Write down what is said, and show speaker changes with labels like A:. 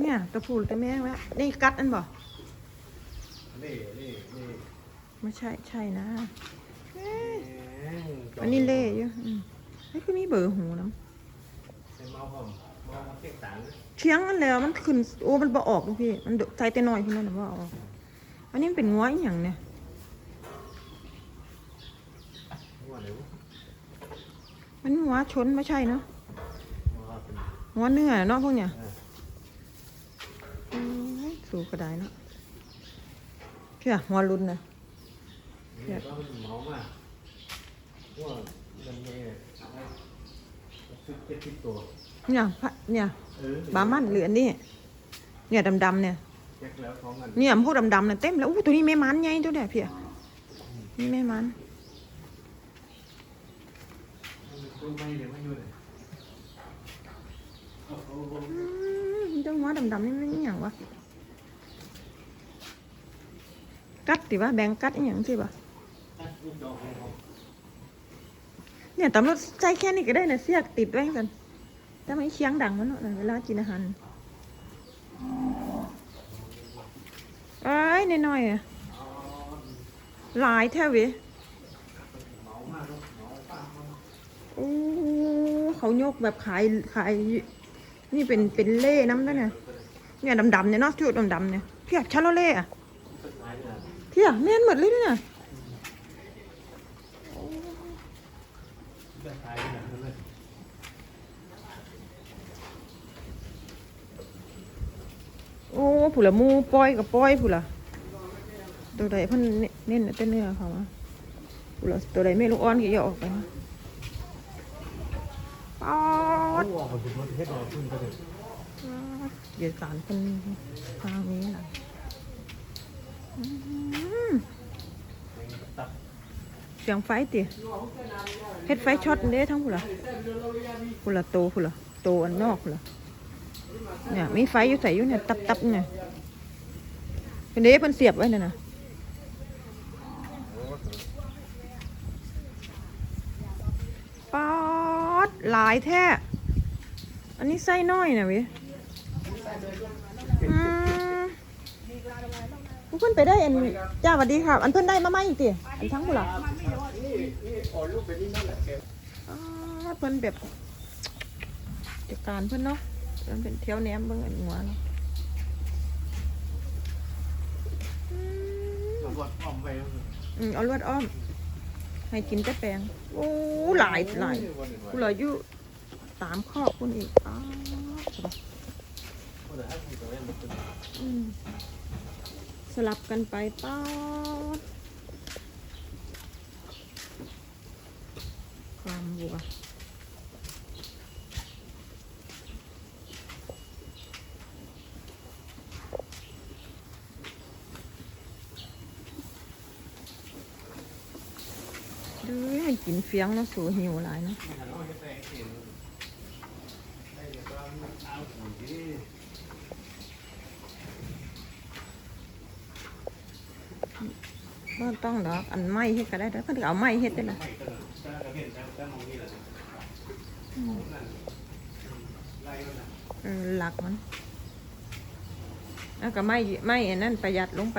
A: เนี่ยตัวผู้ตัวแม่วะนี่กัดอันบ่
B: นี่นี่นี่
A: ไม่ใช่ใช่นะเอ๊ะ
B: แหม
A: อันนี้เล่อยู่อืมนี่คือมีเบอร์หูน้
B: เป็นเมาผมเมาเก็บตังค์ำ
A: เชียงอันแล้วมันขึ้นโอ้มันบ่ออกลูกพี่มันใจแต่น้อยพี่นั่นน่ะบ่ออกอันนี้มันเป็นงัวอีหยังเนี่ย
B: ว่าเดี๋ยว
A: มันงัวชนไม่ใช่เนาะ
B: ว่าเป็น
A: งัวเนื้อเนาะพวกเนี้ย
B: เออ
A: โอ้ยสูก็ได้เนาะเพี่ยหัวรุนนะ
B: นี่ก็มันเมามากว่ามันเนี่ยชุดเจ็ดสิบตัว
A: เนี่ยพระเนี่ย
B: เออบา
A: มันเหลืออันนี่เนี่ยดำๆเนี่ย
B: แจ็คแล้วท้องกัน
A: เนี่ยพวกดำๆเนี่ยเต็มแล้วอู้ตัวนี้แม่มันไงตัวเนี่ยเพี่ยนี่แม่มัน
B: ตัวไม่เดี๋ยวไม่อยู่เลยโอ้โห
A: อืมเจ้าหัวดำๆนี่มันอหย่างวะ กัดติวะแบงกัดอหย่างสิวะ
B: เนี่
A: ยตำรวจใจแค่นี้ก็ได้นะเสียกติดไว้กันแต่ไม่เคียงดังมันเนาะเวลากินอาหารเอ้ยน้อยๆอะหลายแท้เว้ย
B: เมามากลูกเมาป้ามาก
A: โอ้เขายกแบบขายขาย นี่เป็นเป็นเล่น้ำด้วยเนี่ยเนี่ยดำๆเนี่ยเนาะชุดดำๆเนี่ยเพียบชาโลเล่อะ
B: สุดท้ายเนี่ย
A: เพียแม่นหมดเลยเนี่ย
B: สุดท้ายเนี่ยเลย
A: โอ้ผู้ละหมูปล่อยกับปล่อยผู้ละตัวใดเพิ่นเน้นแต่เนื้อเขาอะผู้ละตัวใดไม่ลูกอ่อนก็อย่าออกไปนะป๊อ
B: โอ้
A: ด
B: โหเขาถึงมันเฮ็ดอะไรขึ้นก็เลย
A: เดี๋ยวสารเพิ่นทางนี้ล่ะอืม
B: ตัด
A: เสียงไฟติเฮ็ดไฟช็อตเด้ทั้งผู้ละผู้ละโตผู้ละโตอันนอกผู้ละเนี่ยมีไฟอยู่ใส่อยู่เนี่ยตับตับเนี่ยเป็นเด้เพิ่นเสียบไว้นั่นน่ะป๊อดหลายแท้อันนี้ไส้น้อยนะเว้ยอืม เพิ่นไปได้อันจ้าสวัสดีครับ อันเพิ่นได้มาไหมอีกติอันทั้งผู้ละ
B: นี่นี่อ่อนลูกเป็นนี่นั่นแหละแก
A: อ่าเพิ่นแบบจัดการเพิ่นเนาะเพิ่นเป็นเที่ยวแหนมเบิ่งอันหัวเนาะอืม
B: เราก็อ้อมไป
A: อืมเอาลวดอ้อม ให้กินแต่แปลงโอ้หลายหลายกูเหลืออยู่สามข้อคุณอีกอ้าวอืม สลับกันไปป๊าดความบัวดูให้กินเฟียงเนาะสูหิวหลายนะ บ่ต้องดอกอันไม้เฮ็ดก็ได้เด้อเพิ่นก็เอาไม้เฮ็ดได้ล่ะหลักมันแล้วก็ไม้ไม้อันนั้นประหยัดลงไป